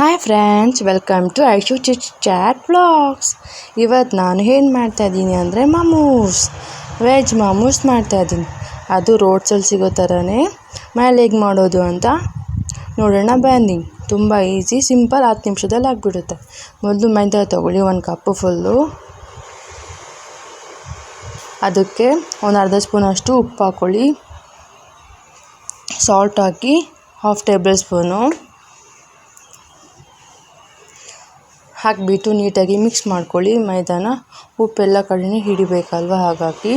Hi friends welcome to Aishu chit chat vlogs ಇವತ್ತು ನಾನು ಏನು ಮಾಡ್ತಾಯಿದ್ದೀನಿ ಅಂದರೆ ಮಾಮೂಸ್ ವೆಜ್ ಮಮೂಸ್ ಮಾಡ್ತಾಯಿದ್ದೀನಿ ಅದು ರೋಡ್ಸಲ್ಲಿ ಸಿಗೋ ಥರನೇ ಮನೇಲಿ ಹೇಗೆ ಮಾಡೋದು ಅಂತ ನೋಡೋಣ ಬನ್ನಿ. ತುಂಬ ಈಸಿ ಸಿಂಪಲ್ ಹತ್ತು ನಿಮಿಷದಲ್ಲಿ ಆಗಿಬಿಡುತ್ತೆ. ಮೊದಲು ಮೈದಾ ತೊಗೊಳ್ಳಿ, ಒಂದು ಕಪ್ಪು ಫುಲ್ಲು ಅದಕ್ಕೆ ಒಂದು ಅರ್ಧ ಸ್ಪೂನಷ್ಟು ಉಪ್ಪು ಹಾಕ್ಕೊಳ್ಳಿ ಸಾಲ್ಟ್ ಹಾಕಿ ಹಾಫ್ ಟೇಬಲ್ ಸ್ಪೂನು ಹಾಕಿಬಿಟ್ಟು ನೀಟಾಗಿ ಮಿಕ್ಸ್ ಮಾಡ್ಕೊಳ್ಳಿ ಮೈದಾನ. ಉಪ್ಪೆಲ್ಲ ಕಡೆನೇ ಹಿಡಿಬೇಕಲ್ವ ಹಾಗಾಗಿ.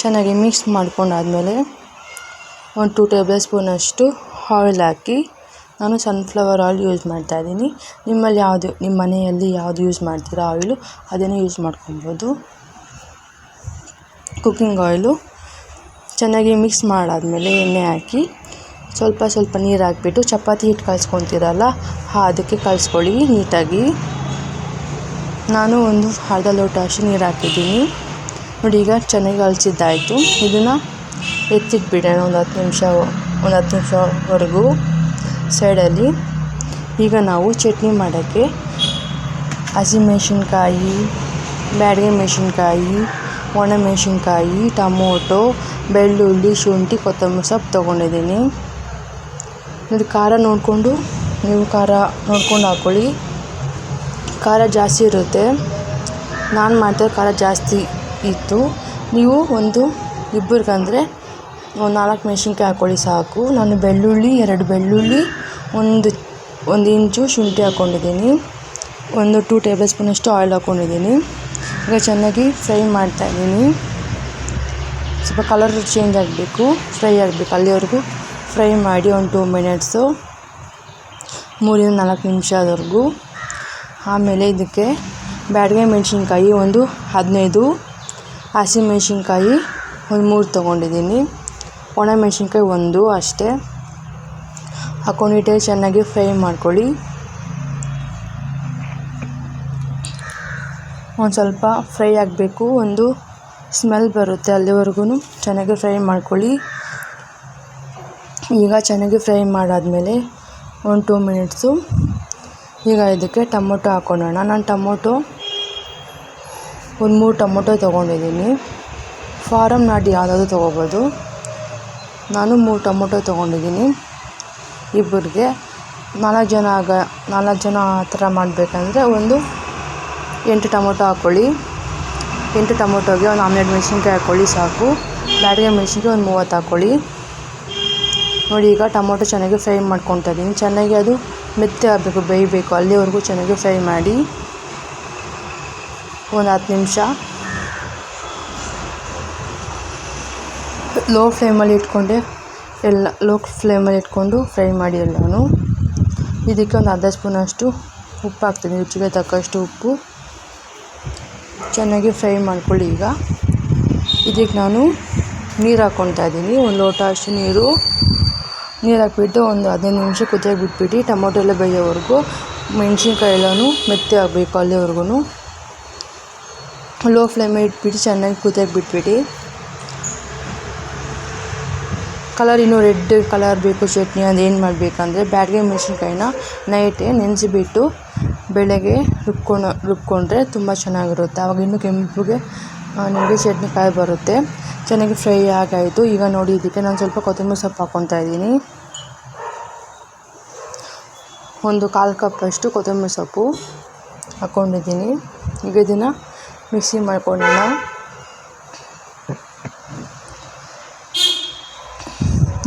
ಚೆನ್ನಾಗಿ ಮಿಕ್ಸ್ ಮಾಡ್ಕೊಂಡಾದಮೇಲೆ ಒಂದು ಟೂ ಟೇಬಲ್ ಸ್ಪೂನಷ್ಟು ಆಯಿಲ್ ಹಾಕಿ ನಾನು ಸನ್ಫ್ಲವರ್ ಆಯಿಲ್ ಯೂಸ್ ಮಾಡ್ತಾಯಿದ್ದೀನಿ ನಿಮ್ಮಲ್ಲಿ ಯಾವುದು, ನಿಮ್ಮ ಮನೆಯಲ್ಲಿ ಯಾವುದು ಯೂಸ್ ಮಾಡ್ತೀರಾ ಆಯಿಲು ಅದನ್ನೇ ಯೂಸ್ ಮಾಡ್ಕೊಬೋದು. ಕುಕ್ಕಿಂಗ್ ಆಯಿಲು ಚೆನ್ನಾಗಿ ಮಿಕ್ಸ್ ಮಾಡಾದಮೇಲೆ ಎಣ್ಣೆ ಹಾಕಿ ಸ್ವಲ್ಪ ಸ್ವಲ್ಪ ನೀರು ಹಾಕ್ಬಿಟ್ಟು ಚಪಾತಿ ಹಿಟ್ಟು ಕಲಿಸ್ಕೊತೀರಲ್ಲ ಅದಕ್ಕೆ ಕಲಿಸ್ಕೊಳ್ಳಿ ನೀಟಾಗಿ. ನಾನು ಒಂದು ಅರ್ಧ ಲೋಟ ಅಷ್ಟು ನೀರು ಹಾಕಿದ್ದೀನಿ. ನೋಡಿ, ಈಗ ಚೆನ್ನಾಗಿ ಅಲ್ಸಿದ್ದಾಯಿತು. ಇದನ್ನು ಎತ್ತಿಟ್ಬಿಡೋಣ ಒಂದು ಹತ್ತು ನಿಮಿಷ, ಒಂದು ಹತ್ತು ನಿಮಿಷವರೆಗೂ ಸೈಡಲ್ಲಿ. ಈಗ ನಾವು ಚಟ್ನಿ ಮಾಡೋಕ್ಕೆ ಹಸಿಮೆಣ್ಸಿನ್ಕಾಯಿ ಬ್ಯಾಡಗೆ ಮೆಣಸಿನ್ಕಾಯಿ ಒಣಮೆಣ್ಸಿನ್ಕಾಯಿ ಟಮೋಟೊ, ಬೆಳ್ಳುಳ್ಳಿ, ಶುಂಠಿ, ಕೊತ್ತಂಬರಿ ಸೊಪ್ಪು ತೊಗೊಂಡಿದ್ದೀನಿ. ನೋಡಿ ಖಾರ ನೋಡಿಕೊಂಡು, ನೀವು ಖಾರ ನೋಡ್ಕೊಂಡು ಹಾಕ್ಕೊಳ್ಳಿ ಖಾರ ಜಾಸ್ತಿ ಇರುತ್ತೆ. ನಾನು ಮಾಡ್ತಾ ಖಾರ ಜಾಸ್ತಿ ಇತ್ತು. ನೀವು ಒಂದು ಇಬ್ಬರಿಗಂದರೆ ಒಂದು ನಾಲ್ಕು ಮೆಣಸಿನ್ಕಾಯಿ ಹಾಕ್ಕೊಳ್ಳಿ ಸಾಕು. ನಾನು ಬೆಳ್ಳುಳ್ಳಿ, ಎರಡು ಬೆಳ್ಳುಳ್ಳಿ, ಒಂದು ಒಂದು ಇಂಚು ಶುಂಠಿ ಹಾಕ್ಕೊಂಡಿದ್ದೀನಿ ಒಂದು ಟೂ ಟೇಬಲ್ ಸ್ಪೂನಷ್ಟು ಆಯಿಲ್ ಹಾಕ್ಕೊಂಡಿದ್ದೀನಿ ಈಗ ಚೆನ್ನಾಗಿ ಫ್ರೈ ಮಾಡ್ತಾಯಿದ್ದೀನಿ ಸ್ವಲ್ಪ ಕಲರ್ ಚೇಂಜ್ ಆಗಬೇಕು, ಫ್ರೈ ಆಗಬೇಕು ಅಲ್ಲಿವರೆಗೂ. ಫ್ರೈ ಮಾಡಿ ಒಂದು ಟೂ ಮಿನಿಟ್ಸು ಮೂರಿಂದ ನಾಲ್ಕು ನಿಮಿಷದವರೆಗೂ ಆಮೇಲೆ ಇದಕ್ಕೆ ಬ್ಯಾಡಗೆ ಮೆಣಸಿನ್ಕಾಯಿ ಒಂದು ಹದಿನೈದು ಹಸಿಮೆಣ್ಸಿನ್ಕಾಯಿ ಒಂದು ಮೂರು ತೊಗೊಂಡಿದ್ದೀನಿ. ಒಣಮೆಣ್ಸಿನ್ಕಾಯಿ ಒಂದು ಅಷ್ಟೇ. ಹಾಕೊಂಡಿಟ್ಟೆ ಚೆನ್ನಾಗಿ ಫ್ರೈ ಮಾಡ್ಕೊಳ್ಳಿ. ಒಂದು ಸ್ವಲ್ಪ ಫ್ರೈ ಆಗಬೇಕು, ಒಂದು ಸ್ಮೆಲ್ ಬರುತ್ತೆ ಅಲ್ಲಿವರೆಗೂ ಚೆನ್ನಾಗಿ ಫ್ರೈ ಮಾಡ್ಕೊಳ್ಳಿ. ಈಗ ಚೆನ್ನಾಗಿ ಫ್ರೈ ಮಾಡಾದಮೇಲೆ ಒಂದು ಟೂ ಮಿನಿಟ್ಸು ಈಗ ಇದಕ್ಕೆ ಟೊಮೊಟೊ ಹಾಕ್ಕೊಳ್ಳೋಣ. ನಾನು ಟೊಮೊಟೊ ಒಂದು ಮೂರು ಟೊಮೊಟೊ ತೊಗೊಂಡಿದ್ದೀನಿ. ಫಾರಮ್ ನಾಟಿ ಯಾವುದಾದ್ರು ತೊಗೋಬೋದು. ನಾನು ಮೂರು ಟೊಮೊಟೊ ತೊಗೊಂಡಿದ್ದೀನಿ. ಇಬ್ಬರಿಗೆ ನಾಲ್ಕು ಜನ ಆಗ ನಾಲ್ಕು ಜನ ಆ ಥರ ಮಾಡಬೇಕಂದ್ರೆ ಒಂದು ಎಂಟು ಟೊಮೊಟೊ ಹಾಕ್ಕೊಳ್ಳಿ. ಎಂಟು ಟೊಮೊಟೊಗೆ ಒಂದು ಹನ್ನೆರಡು ಮೆಣಸಿನ್ಕಾಯಿ ಹಾಕ್ಕೊಳ್ಳಿ ಸಾಕು. ಬ್ಯಾಡಿಗೆ ಮೆಣಸಿನ್ಕಾಯಿ ಒಂದು ಮೂವತ್ತು ಹಾಕ್ಕೊಳ್ಳಿ. ನೋಡಿ, ಈಗ ಟೊಮೊಟೊ ಚೆನ್ನಾಗಿ ಫ್ರೈ ಮಾಡ್ಕೊತಾ ಇದ್ದೀನಿ. ಚೆನ್ನಾಗಿ ಅದು ಮೆತ್ತೆ ಆಗಬೇಕು ಬೇಯಬೇಕು. ಅಲ್ಲಿವರೆಗೂ ಚೆನ್ನಾಗಿ ಫ್ರೈ ಮಾಡಿ ಒಂದು ಹತ್ತು ನಿಮಿಷ. ಲೋ ಫ್ಲೇಮಲ್ಲಿ ಇಟ್ಕೊಂಡೆ ಎಲ್ಲ, ಲೋ ಫ್ಲೇಮಲ್ಲಿ ಇಟ್ಕೊಂಡು ಫ್ರೈ ಮಾಡಿ ಎಲ್ಲನೂ. ಇದಕ್ಕೆ ಒಂದು ಅರ್ಧ ಸ್ಪೂನಷ್ಟು ಉಪ್ಪು ಹಾಕ್ತೀನಿ. ರುಚಿಗೆ ತಕ್ಕಷ್ಟು ಉಪ್ಪು. ಚೆನ್ನಾಗಿ ಫ್ರೈ ಮಾಡ್ಕೊಳ್ಳಿ ಈಗ. ಇದಕ್ಕೆ ನಾನು ನೀರು ಹಾಕ್ಕೊತಾ ಇದ್ದೀನಿ. ಒಂದು ಲೋಟ ಅಷ್ಟು ನೀರು. ನೀರು ಹಾಕ್ಬಿಟ್ಟು ಒಂದು ಹದಿನೈದು ನಿಮಿಷ ಕುದಿಯೋಕೆ ಬಿಟ್ಬಿಟ್ಟು ಟೊಮೊಟೊ ಎಲ್ಲ ಬೇಯೋವರೆಗೂ ಮೆಣಸಿನ್ಕಾಯಿ ಎಲ್ಲನೂ ಮೆತ್ತೆ ಆಗಬೇಕು ಅಲ್ಲಿವರೆಗೂ. ಲೋ ಫ್ಲೇಮ್ ಇಟ್ಬಿಟ್ಟು ಚೆನ್ನಾಗಿ ಕುದಿಯೋಕೆ ಬಿಟ್ಬಿಟ್ಟು ಕಲರ್ ಇನ್ನೂ ರೆಡ್ ಕಲರ್ ಬೇಕು ಚಟ್ನಿ ಅದು ಏನು ಮಾಡಬೇಕಂದ್ರೆ ಬ್ಯಾಡಗೆ ಮೆಣಸಿನ್ಕಾಯಿನ ನೈಟೇ ನೆನೆಸಿಬಿಟ್ಟು ಬೆಳಗ್ಗೆ ರುಬ್ಕೊಂಡು, ರುಬ್ಕೊಂಡ್ರೆ ತುಂಬ ಚೆನ್ನಾಗಿರುತ್ತೆ. ಆವಾಗ ಇನ್ನೂ ಕೆಂಪಗೆ ನಿಮಗೆ ಚಟ್ನಿ ಕಾಯಿ ಬರುತ್ತೆ. ಚೆನ್ನಾಗಿ ಫ್ರೈ ಆಗಾಯಿತು. ಈಗ ನೋಡಿ ಇದಕ್ಕೆ ನಾನು ಸ್ವಲ್ಪ ಕೊತ್ತಂಬರಿ ಸೊಪ್ಪು ಹಾಕ್ಕೊತಾ ಇದ್ದೀನಿ. ಒಂದು ಕಾಲು ಕಪ್ಪಷ್ಟು ಕೊತ್ತಂಬರಿ ಸೊಪ್ಪು ಹಾಕ್ಕೊಂಡಿದ್ದೀನಿ ಈಗ ಇದನ್ನು ಮಿಕ್ಸಿ ಮಾಡ್ಕೊಳ್ಳೋಣ.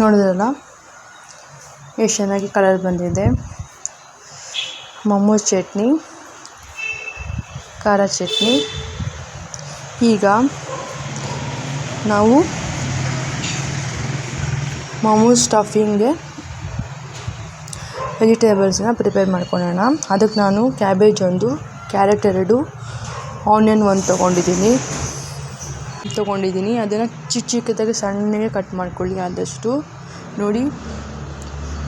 ನೋಡಿದ್ರಲ್ಲ? ಎಷ್ಟು ಚೆನ್ನಾಗಿ ಕಲರ್ ಬಂದಿದೆ. ಮೊಮೋ ಚಟ್ನಿ, ಖಾರ ಚಟ್ನಿ. ಈಗ ನಾವು ಮಮೂಸ್ ಸ್ಟಫಿಂಗ್ಗೆ ವೆಜಿಟೇಬಲ್ಸನ್ನ ಪ್ರಿಪೇರ್ ಮಾಡ್ಕೊಳ್ಳೋಣ ಅದಕ್ಕೆ ನಾನು ಕ್ಯಾಬೇಜ್ ಒಂದು ಕ್ಯಾರೆಟ್ ಎರಡು ಆನಿಯನ್ ಒಂದು ತೊಗೊಂಡಿದ್ದೀನಿ. ತೊಗೊಂಡಿದ್ದೀನಿ. ಅದನ್ನು ಚಿಕ್ಕ ಚಿಕ್ಕದಾಗಿ ಸಣ್ಣಗೆ ಕಟ್ ಮಾಡ್ಕೊಳ್ಳಿ ಆದಷ್ಟು. ನೋಡಿ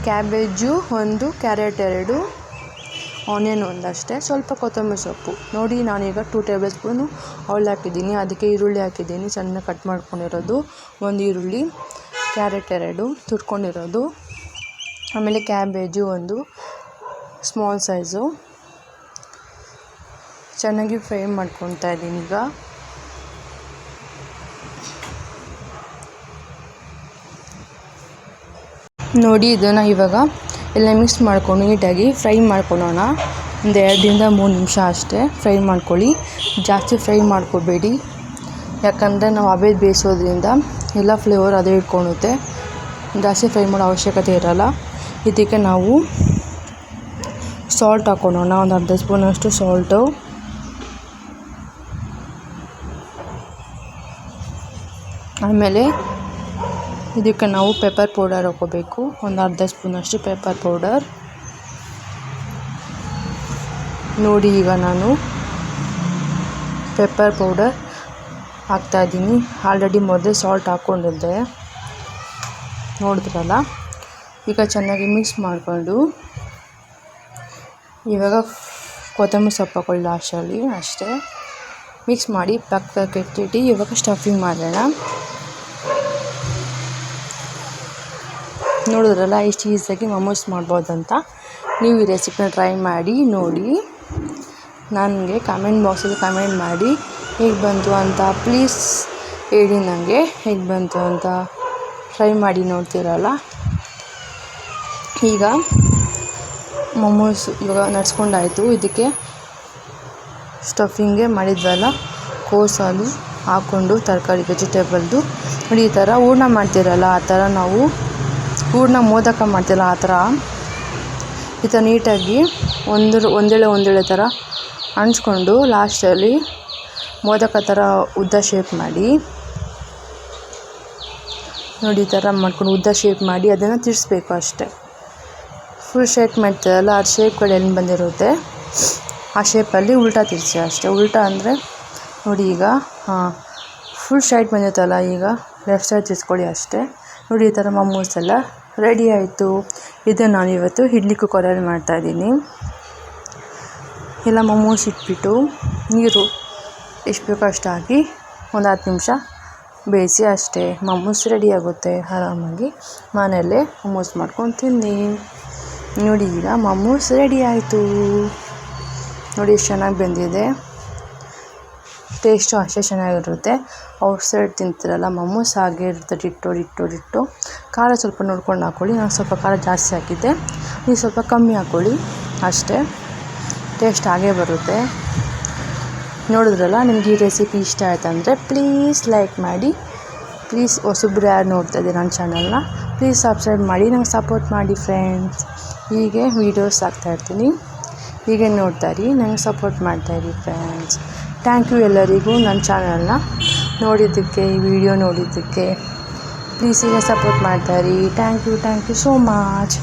ಕ್ಯಾಬೇಜು ಒಂದು ಕ್ಯಾರೆಟ್ ಎರಡು ಆನಿಯನ್ ಒಂದಷ್ಟೇ, ಸ್ವಲ್ಪ ಕೊತ್ತಂಬರಿ ಸೊಪ್ಪು. ನೋಡಿ, ನಾನೀಗ ಟೂ ಟೇಬಲ್ ಸ್ಪೂನು ಆಯಿಲ್ ಹಾಕಿದ್ದೀನಿ. ಅದಕ್ಕೆ ಈರುಳ್ಳಿ ಹಾಕಿದ್ದೀನಿ, ಸಣ್ಣ ಕಟ್ ಮಾಡ್ಕೊಂಡಿರೋದು. ಒಂದು ಈರುಳ್ಳಿ, ಕ್ಯಾರೆಟ್ ಎರಡು ತುರ್ಕೊಂಡಿರೋದು. ಆಮೇಲೆ ಕ್ಯಾಬೇಜು ಒಂದು ಸ್ಮಾಲ್ ಸೈಜು ಚೆನ್ನಾಗಿ ಫ್ರೈ ಮಾಡ್ಕೊತಾ ಇದ್ದೀನಿ ಈಗ. ನೋಡಿ, ಇದನ್ನು ಇವಾಗ ಎಲ್ಲ ಮಿಕ್ಸ್ ಮಾಡ್ಕೊಂಡು ನೀಟಾಗಿ ಫ್ರೈ ಮಾಡ್ಕೊಳ್ಳೋಣ. ಒಂದು ಎರಡರಿಂದ ಮೂರು ನಿಮಿಷ ಅಷ್ಟೇ ಫ್ರೈ ಮಾಡ್ಕೊಳ್ಳಿ. ಜಾಸ್ತಿ ಫ್ರೈ ಮಾಡ್ಕೋಬೇಡಿ. ಯಾಕಂದರೆ ನಾವು ಹಬೆ ಬೇಯಿಸೋದ್ರಿಂದ ಎಲ್ಲ ಫ್ಲೇವರ್ ಅದೇ ಇಟ್ಕೊಳುತ್ತೆ. ಜಾಸ್ತಿ ಫ್ರೈ ಮಾಡೋ ಅವಶ್ಯಕತೆ ಇರೋಲ್ಲ. ಇದಕ್ಕೆ ನಾವು ಸಾಲ್ಟ್ ಹಾಕ್ಕೊಳ್ಳೋಣ ಒಂದು ಅರ್ಧ ಸ್ಪೂನಷ್ಟು ಸಾಲ್ಟು ಆಮೇಲೆ ಇದಕ್ಕೆ ನಾವು ಪೆಪ್ಪರ್ ಪೌಡರ್ ಹಾಕೋಬೇಕು. ಒಂದು ಅರ್ಧ ಸ್ಪೂನಷ್ಟು ಪೆಪ್ಪರ್ ಪೌಡರ್ ನೋಡಿ ಈಗ ನಾನು ಪೆಪ್ಪರ್ ಪೌಡರ್ ಹಾಕ್ತಾಯಿದ್ದೀನಿ ಆಲ್ರೆಡಿ ಮೊದಲೇ ಸಾಲ್ಟ್ ಹಾಕ್ಕೊಂಡಿದ್ದೆ ನೋಡಿದ್ರಲ್ಲ? ಈಗ ಚೆನ್ನಾಗಿ ಮಿಕ್ಸ್ ಮಾಡಿಕೊಂಡು ಇವಾಗ ಕೊತ್ತಂಬರಿ ಸೊಪ್ಪು ಹಾಕೊಳ್ಳಿ ಲಾಸ್ಟಲ್ಲಿ ಅಷ್ಟೇ. ಮಿಕ್ಸ್ ಮಾಡಿ ಪಕ್ಕಕ್ಕೆ ಇಟ್ಟಿಟ್ಟು ಇವಾಗ ಸ್ಟಫಿಂಗ್ ಮಾಡೋಣ. ನೋಡಿದ್ರಲ್ಲ ಇಷ್ಟು ಈಸಿಯಾಗಿ ಮಮೋಸ್ ಮಾಡ್ಬೋದಂತ? ನೀವು ಈ ರೆಸಿಪಿನ ಟ್ರೈ ಮಾಡಿ, ನೋಡಿ. ನನಗೆ ಕಮೆಂಟ್ ಬಾಕ್ಸಲ್ಲಿ ಕಮೆಂಟ್ ಮಾಡಿ, ಹೇಗೆ ಬಂತು ಅಂತ. ಪ್ಲೀಸ್ ಹೇಳಿ ನನಗೆ, ಹೇಗೆ ಬಂತು ಅಂತ. ಟ್ರೈ ಮಾಡಿ ನೋಡ್ತೀರಲ್ಲ. ಈಗ ಮೊಮೋಸ್ ಇವಾಗ ನಡ್ಸ್ಕೊಂಡಾಯಿತು. ಇದಕ್ಕೆ ಸ್ಟಫಿಂಗೆ ಮಾಡಿದ್ವಲ್ಲ, ಕೋಸಲು ಹಾಕ್ಕೊಂಡು ತರಕಾರಿ ವೆಜಿಟೇಬಲ್ದು ನೋಡಿ, ಈ ಥರ ಹೂರ್ಣ ಮಾಡ್ತೀರಲ್ಲ, ಆ ಥರ ನಾವು ಹೂರ್ಣ ಮೋದಕ ಮಾಡ್ತಿಲ್ಲ ಆ ಥರ? ಈ ಥರ ನೀಟಾಗಿ ಒಂದು ಒಂದೇಳೆ ಒಂದೇಳೆ ಥರ ಹಂಚ್ಕೊಂಡು ಲಾಸ್ಟಲ್ಲಿ ಮೋದಕ ಥರ ಉದ್ದ ಶೇಪ್ ಮಾಡಿ, ನೋಡಿ ಈ ಥರ ಮಾಡ್ಕೊಂಡು ಉದ್ದ ಶೇಪ್ ಮಾಡಿ ಅದನ್ನು ತಿರ್ಸ್ಬೇಕು ಅಷ್ಟೇ. ಫುಲ್ ಶೇಪ್ ಮಾಡ್ತೀರಲ್ಲ ಆ ಶೇಪ್ಗಳು ಎಲ್ಲಿ ಬಂದಿರುತ್ತೆ? ಆ ಶೇಪಲ್ಲಿ ಉಲ್ಟಾ ತಿರ್ಸಿ ಅಷ್ಟೇ. ಉಲ್ಟಾ ಅಂದರೆ ನೋಡಿ ಈಗ, ಹಾಂ ಫುಲ್ ಶೈಟ್ ಬಂದಿತ್ತಲ್ಲ ಈಗ ಲೆಫ್ಟ್ ಸೈಡ್ ತಿರ್ಸ್ಕೊಳ್ಳಿ ಅಷ್ಟೇ. ನೋಡಿ ಈ ಥರ ಮಮೋಸ್ ಎಲ್ಲ. ರೆಡಿ ಆಯಿತು. ಇದು ನಾನು ಇವತ್ತು ಇಡ್ಲಿ ಕುಕ್ಕರಲ್ಲಿ ಮಾಡ್ತಾಯಿದ್ದೀನಿ ಎಲ್ಲ ಮಮೋಸ್ ಇಟ್ಬಿಟ್ಟು ನೀರು ಎಷ್ಟು ಬೇಕೋ ಅಷ್ಟು ಹಾಕಿ ಒಂದು ಹತ್ತು ನಿಮಿಷ ಬೇಯಿಸಿ ಅಷ್ಟೇ. ಮಮೋಸ್ ರೆಡಿ ಆಗುತ್ತೆ ಆರಾಮಾಗಿ. ಮನೆಯಲ್ಲೇ ಮಮೋಸ್ ಮಾಡ್ಕೊಂಡು ತಿನ್ನಿ. ನೋಡಿ ಈಗ ಮಮೋಸ್ ರೆಡಿ ಆಯಿತು. ನೋಡಿ ಎಷ್ಟು ಚೆನ್ನಾಗಿ ಬೆಂದಿದೆ. ಟೇಸ್ಟು ಅಷ್ಟೇ ಚೆನ್ನಾಗಿರುತ್ತೆ ಔಟ್ಸೈಡ್ ತಿಂತೀರಲ್ಲ ಮಮೋಸ್ ಹಾಗೆ ಇರುತ್ತೆ ಡಿಟ್ಟೋ ಡಿಟ್ಟೋ ಡಿಟ್ಟೋ ಖಾರ ಸ್ವಲ್ಪ ನೋಡ್ಕೊಂಡು ಹಾಕ್ಕೊಳ್ಳಿ ನಾನು ಸ್ವಲ್ಪ ಖಾರ ಜಾಸ್ತಿ ಹಾಕಿದ್ದೆ. ನೀವು ಸ್ವಲ್ಪ ಕಮ್ಮಿ ಹಾಕ್ಕೊಳ್ಳಿ ಅಷ್ಟೇ. ಟೇಸ್ಟ್ ಹಾಗೇ ಬರುತ್ತೆ. ನೋಡಿದ್ರಲ್ಲ, ನಿಮ್ಗೆ ಈ ರೆಸಿಪಿ ಇಷ್ಟ ಆಯ್ತು ಅಂದರೆ ಪ್ಲೀಸ್ ಲೈಕ್ ಮಾಡಿ. ಪ್ಲೀಸ್ ಹೊಸಬ್ರು ಯಾರು ನೋಡ್ತಾ ಇದ್ದೀನಿ ನನ್ನ ಚಾನಲ್ನ, ಪ್ಲೀಸ್ ಸಬ್ಸ್ಕ್ರೈಬ್ ಮಾಡಿ. ನಂಗೆ ಸಪೋರ್ಟ್ ಮಾಡಿ ಫ್ರೆಂಡ್ಸ್. ಹೀಗೆ ವೀಡಿಯೋಸ್ ಹಾಕ್ತಾಯಿರ್ತೀನಿ ಹೀಗೆ ನೋಡ್ತಾ ಇರಿ. ನಂಗೆ ಸಪೋರ್ಟ್ ಮಾಡ್ತಾಯಿರಿ ಫ್ರೆಂಡ್ಸ್. ಥ್ಯಾಂಕ್ ಯು ಎಲ್ಲರಿಗೂ. ನನ್ನ ಚಾನಲ್ನ ನೋಡಿದ್ದಕ್ಕೆ, ಈ ವಿಡಿಯೋ ನೋಡಿದ್ದಕ್ಕೆ ಪ್ಲೀಸ್ ಹೀಗೆ support ಮಾಡ್ತಾಯಿರಿ thank you thank you so much